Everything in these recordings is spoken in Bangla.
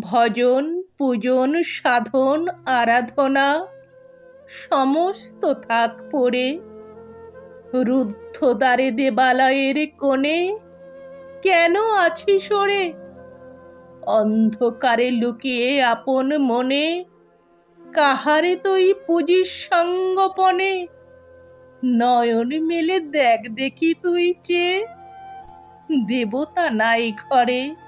ভজন, পূজন, সাধন, আরাধনা সমস্ত থাক পড়ে। রুদ্ধ দ্বারে দেবালয়ের কোণে কেন আছি সরে অন্ধকারে লুকিয়ে আপন মনে কাহারে তুই পুজিস সঙ্গপনে? নয়ন মেলে দেখ দেখি তুই চেয়ে দেবতা নাই ঘরে।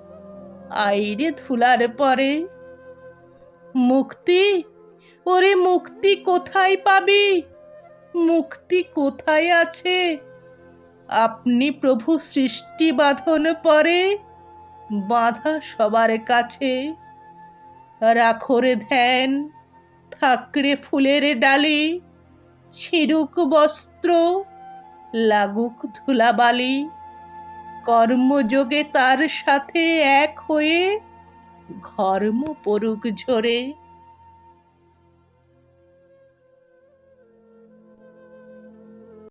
আইরে ধুলার পরে। মুক্তি? ওরে মুক্তি কোথায় পাবি? মুক্তি কোথায় আছে? আপনি প্রভু সৃষ্টি বাঁধন পরে বাঁধা সবার কাছে। রাখরে ধ্যান, থাকড়ে ফুলের ডালি ছিড়ুক বস্ত্র, লাগুক ধুলাবালি। কর্মযোগে তার সাথে এক হয়ে ঘর্ম পড়ুক ঝরে।